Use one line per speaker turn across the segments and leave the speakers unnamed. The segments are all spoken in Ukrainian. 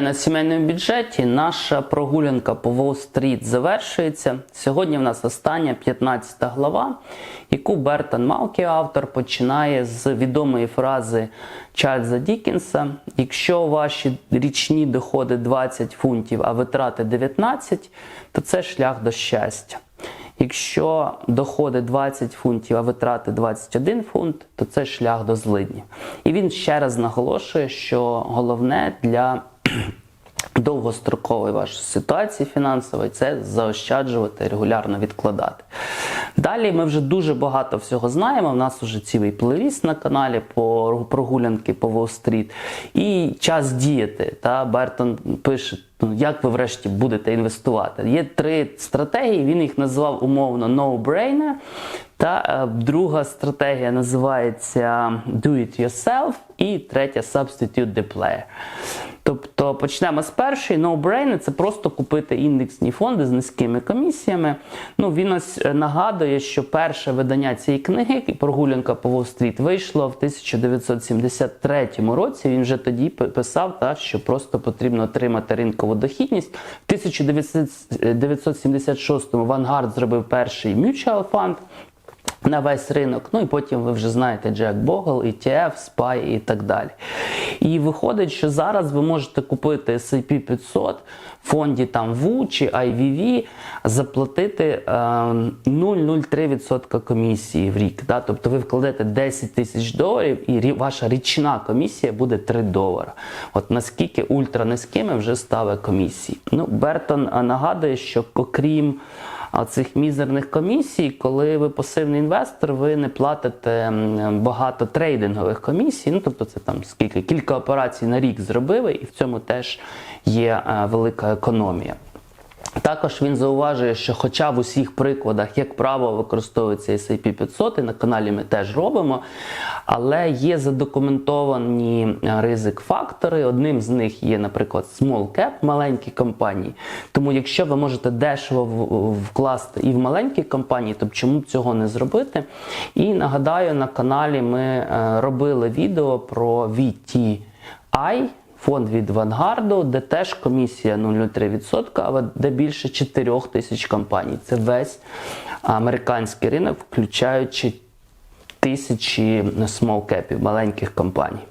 На сімейному бюджеті. Наша прогулянка по Уолл-стріт завершується. Сьогодні в нас остання 15 глава, яку Бертон Малкі, автор, починає з відомої фрази Чарльза Дікінса: якщо ваші річні доходи 20 фунтів, а витрати 19, то це шлях до щастя. Якщо доходи 20 фунтів, а витрати 21 фунт, то це шлях до злиднів. І він ще раз наголошує, що головне для довгострокової вашої ситуації фінансової це заощаджувати, регулярно відкладати. Далі ми вже дуже багато всього знаємо. У нас вже цілий плейліст на каналі по прогулянки по Уолл-стріт. І час діяти. Та Бертон пише. Ну, як ви врешті будете інвестувати? Є три стратегії. Він їх назвав умовно no-brainer. Та е, друга стратегія називається Do It Yourself, і третя Substitute the Player. Тобто почнемо з першої. No-brainer – це просто купити індексні фонди з низькими комісіями. Ну, Він ось нагадує, що перше видання цієї книги, прогулянка по Уолл-стріт, вийшло в 1973 році. Він вже тоді писав, та, що просто потрібно отримати ринкову дохідність. В 1976-му Vanguard зробив перший mutual fund на весь ринок. Ну і потім ви вже знаєте Джек Богл, ETF, SPY і так далі. І виходить, що зараз ви можете купити S&P 500 в фонді там WU чи IVV, заплатити е, 0,03% комісії в рік. Да? Тобто ви вкладете 10 тисяч доларів і ваша річна комісія буде 3 долара. От наскільки ультранизькими вже стали комісії. Ну, Бертон нагадує, що окрім цих мізерних комісій, коли ви пасивний інвестор, ви не платите багато трейдингових комісій. Ну тобто, це там скільки кілька операцій на рік зробили, і в цьому теж є велика економія. Також він зауважує, що хоча в усіх прикладах, як правило, використовується S&P 500, і на каналі ми теж робимо, але є задокументовані ризик-фактори. Одним з них є, наприклад, small cap, маленькі компанії. Тому, якщо ви можете дешево вкласти і в маленькі компанії, то чому б цього не зробити? І нагадаю, на каналі ми робили відео про VTI, фонд від Вангарду, де теж комісія 0,03%, але де більше 4 тисяч компаній. Це весь американський ринок, включаючи тисячі смолкепів, маленьких компаній.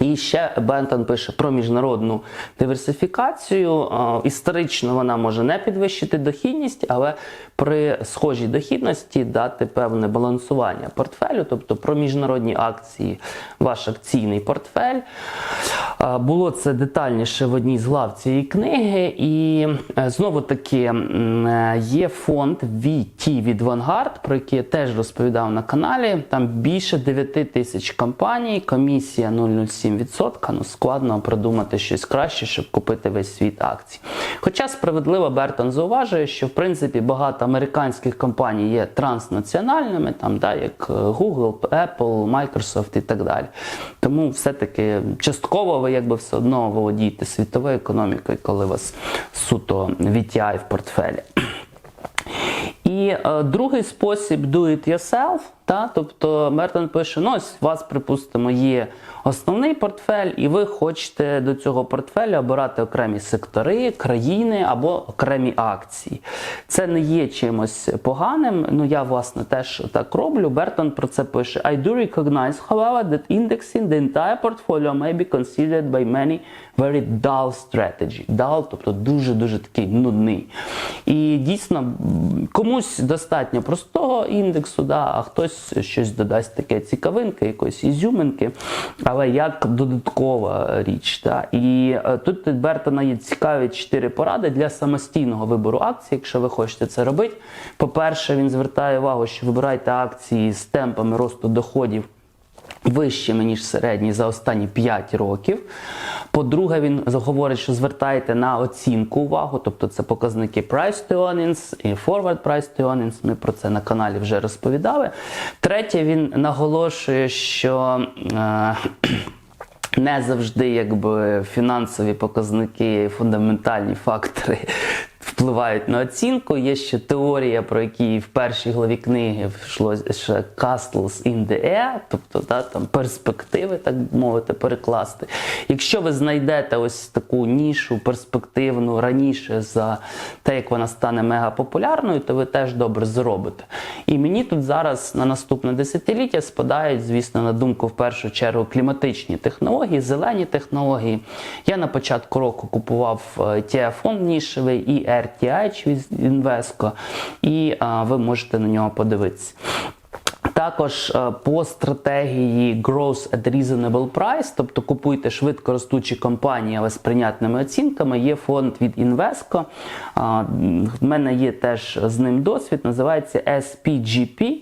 І ще Бентон пише про міжнародну диверсифікацію. Історично вона може не підвищити дохідність, але при схожій дохідності дати певне балансування портфелю, тобто про міжнародні акції, ваш акційний портфель. Було це детальніше в одній з глав цієї книги. І е, знову таки е, є фонд VT від Vanguard, про який я теж розповідав на каналі. Там більше 9 тисяч компаній, комісія 0,07%. Ну, складно придумати щось краще, щоб купити весь світ акцій. Хоча справедливо Бертон зауважує, що в принципі багато американських компаній є транснаціональними, там, да, як Google, Apple, Microsoft і так далі. Тому все-таки частково ви якби все одно володієте світовою економікою, коли у вас суто VTI в портфелі. І е, другий спосіб do it yourself, та, тобто Мертон пише: ну ось у вас, припустимо, є основний портфель, і ви хочете до цього портфеля обирати окремі сектори, країни або окремі акції. Це не є чимось поганим. Ну я власне теж так роблю. Бертон про це пише: I do recognize, however, that indexing the entire portfolio may be considered by many very dull strategy. Dull, тобто дуже-дуже такий нудний. І дійсно комусь достатньо простого індексу, да, а хтось щось додасть таке цікавинки, якоїсь ізюминки, але як додаткова річ. Да. І е, тут Бертона є цікаві чотири поради для самостійного вибору акцій, якщо ви хочете це робити. По-перше, він звертає увагу, що вибирайте акції з темпами росту доходів вищими, ніж середні за останні 5 років. По-друге, він говорить, що звертайте на оцінку увагу, тобто це показники price to earnings і forward price to earnings, Ми про це на каналі вже розповідали. Третє, він наголошує, що. Е не завжди якби фінансові показники, фундаментальні фактори впливають на оцінку. Є ще теорія, про які в першій главі книги йшло ще Castles in the Air, тобто да, там перспективи, так мовити, перекласти. Якщо ви знайдете ось таку нішу перспективну раніше за те, як вона стане мегапопулярною, то ви теж добре зробите. І мені тут зараз на наступне десятиліття спадають, звісно, на думку в першу чергу кліматичні технології, зелені технології. Я на початку року купував е, фонд нішевий і RTI від Invesco, і ви можете на нього подивитися. Також е, по стратегії Growth at Reasonable Price, тобто купуйте швидко ростучі компанії, але з прийнятними оцінками, є фонд від Invesco. В мене є теж з ним досвід, називається SPGP.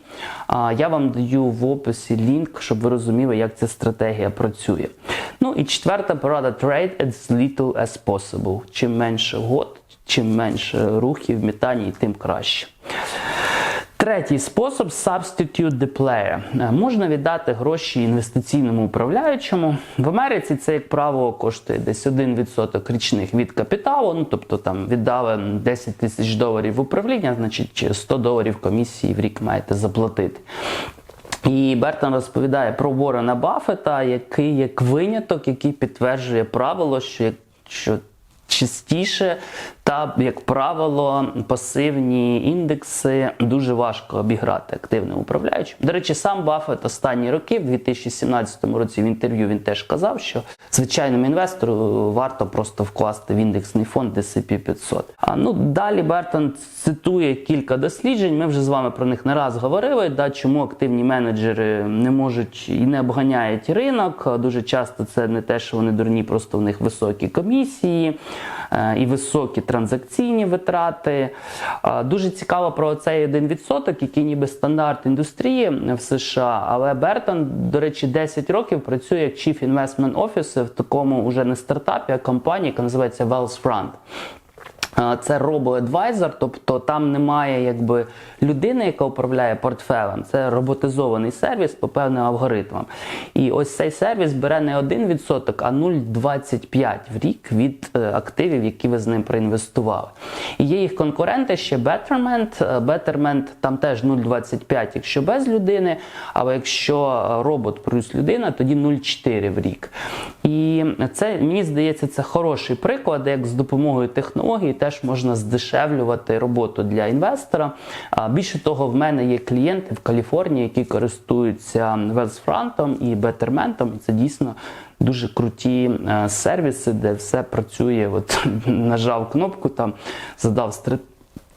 Я вам даю в описі лінк, щоб ви розуміли, як ця стратегія працює. Ну і четверта порада trade as little as possible. Чим менше год, чим менше рухів, метаній, тим краще. Третій спосіб substitute the player. Е, Можна віддати гроші інвестиційному управляючому. В Америці це, як правило, коштує десь 1% річних від капіталу. Ну, тобто там віддали 10 тисяч доларів в управління, значить 100 доларів комісії в рік маєте заплатити. І Бертон розповідає про Ворона Баффета, який як виняток, який підтверджує правило, що якщо частіше та, як правило, пасивні індекси дуже важко обіграти активним управляючим. До речі, сам Баффет останні роки, в 2017 році в інтерв'ю він теж казав, що звичайному інвестору варто просто вкласти в індексний фонд S&P 500. А ну далі Бертон цитує кілька досліджень. Ми вже з вами про них не раз говорили. Да, чому активні менеджери не можуть і не обганяють ринок. Дуже часто це не те, що вони дурні, просто в них високі комісії і високі транзакційні витрати. Е, Дуже цікаво про цей 1%, який ніби стандарт індустрії в США. Але Бертон, до речі, 10 років працює як Chief Investment Officer в такому уже не стартапі, а компанії, яка називається Wealthfront. Е, Це робо-адвайзер, тобто там немає якби людини, яка управляє портфелем. Це роботизований сервіс по певним алгоритмам. І ось цей сервіс бере не 1%, а 0,25 в рік від е, активів, які ви з ним проінвестували. І є їх конкуренти ще Betterment. Е, Betterment там теж 0,25, якщо без людини, але якщо е, робот плюс людина, тоді 0,4 в рік. І це мені здається, це хороший приклад, як з допомогою технологій теж можна здешевлювати роботу для інвестора. Більше того, в мене є клієнти в Каліфорнії, які користуються Велсфрантом і Бетерментом. Це дійсно дуже круті е, сервіси, де все працює. От нажав кнопку, там задав стратегію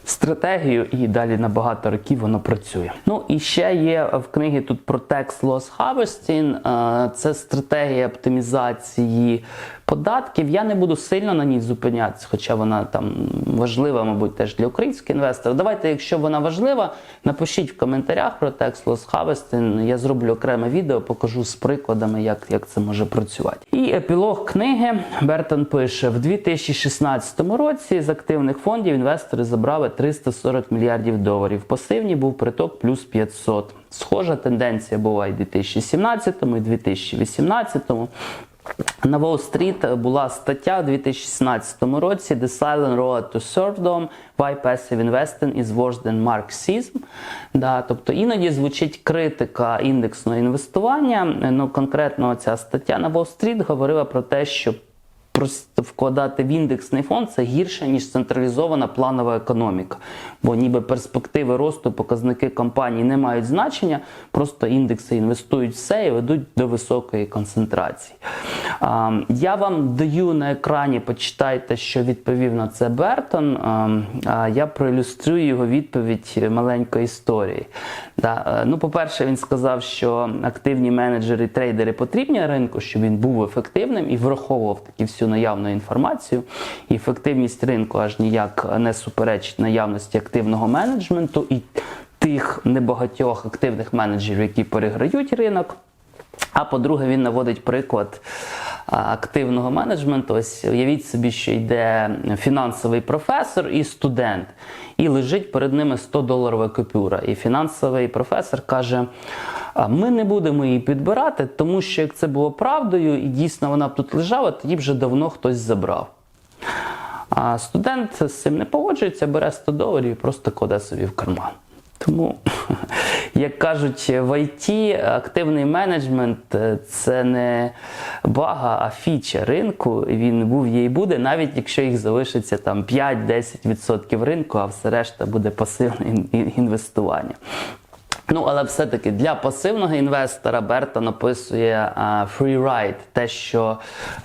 стратегію, і далі на багато років воно працює. Ну і ще є в книгі тут про Tax Loss Harvesting. Е, Це стратегія оптимізації податків. Я не буду сильно на ній зупинятися, хоча вона там важлива, мабуть, теж для українських інвесторів. Давайте, якщо вона важлива, напишіть в коментарях про Tax Loss Harvesting. Я зроблю окреме відео, покажу з прикладами, як, як це може працювати. І епілог книги Бертон пише: в 2016 році з активних фондів інвестори забрали 340 мільярдів доларів. Пасивні був приток плюс 500. Схожа тенденція була і в 2017, і 2018. На Уолл-стріт була стаття у 2016 році The Silent Road to Serfdom Why Passive Investing is Worse than Marxism. Да, тобто іноді звучить критика індексного інвестування. Ну, конкретно ця стаття на Уолл-стріт говорила про те, що вкладати в індексний фонд це гірше, ніж централізована планова економіка. Бо ніби перспективи росту, показники компаній не мають значення, просто індекси інвестують все і ведуть до високої концентрації. Я вам даю на екрані, почитайте, що відповів на це Бертон. Я проілюструю його відповідь маленької історії. Е, Ну, по-перше, він сказав, що активні менеджери і трейдери потрібні ринку, щоб він був ефективним і враховував таки всю наявну інформацію. І ефективність ринку аж ніяк не суперечить наявності активного менеджменту і тих небагатьох активних менеджерів, які переграють ринок. А по-друге, він наводить приклад активного менеджменту. Ось уявіть собі, що йде фінансовий професор і студент, і лежить перед ними 100 доларова купюра. І фінансовий професор каже: «А ми не будемо її підбирати, тому що як це було правдою, і дійсно вона б тут лежала, тоді вже давно хтось забрав. А, А студент з цим не погоджується, бере 100 доларів і просто кладе собі в карман. Тому, як кажуть, в ІТ активний менеджмент е, це не бага, а фіча ринку. Він був є буде, навіть якщо їх залишиться там 5-10% ринку, а все решта буде пасивне ін- ін- інвестування. Ну, але все-таки для пасивного інвестора Берта написує а, free ride, те, що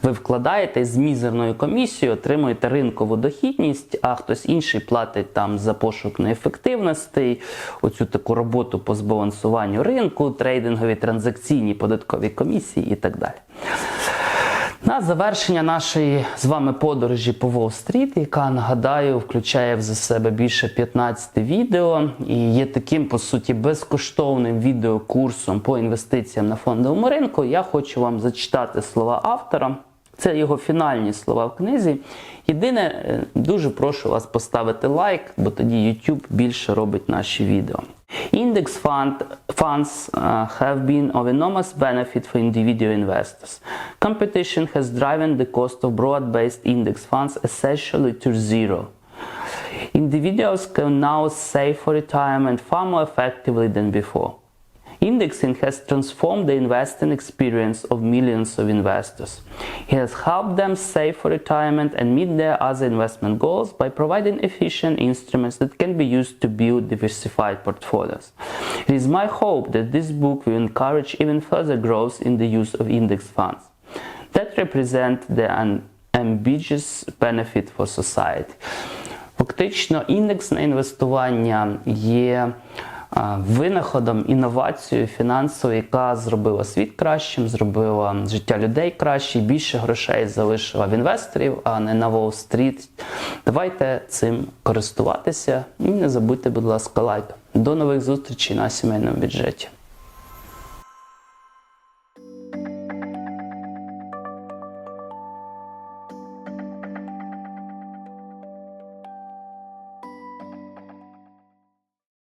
ви вкладаєте з мізерною комісією, отримуєте ринкову дохідність, а хтось інший платить там за пошук неефективностей, оцю таку роботу по збалансуванню ринку, трейдингові транзакційні податкові комісії і так далі. На завершення нашої з вами подорожі по Уолл-стріт, яка нагадаю, включає в за себе більше 15 відео і є таким по суті безкоштовним відеокурсом по інвестиціям на фондовому ринку. Я хочу вам зачитати слова автора. Це його фінальні слова в книзі. Єдине, е, дуже прошу вас поставити лайк, бо тоді YouTube більше робить наші відео. Index fund, funds uh, have been of enormous benefit for individual investors. Competition has driven the cost of broad-based index funds essentially to zero. Individuals can now save for retirement far more effectively than before. Indexing has transformed the investing experience of millions of investors. It has helped them save for retirement and meet their other investment goals by providing efficient instruments that can be used to build diversified portfolios. It is my hope that this book will encourage even further growth in the use of index funds that represent the un- ambitious benefit for society. Фактично, індексне інвестування є а, винаходом, інновацією фінансовою, яка зробила світ кращим, зробила життя людей краще, більше грошей залишила в інвесторів, а не на Уолл-стріт. Давайте цим користуватися і не забудьте, будь ласка, лайк. До нових зустрічей на сімейному бюджеті.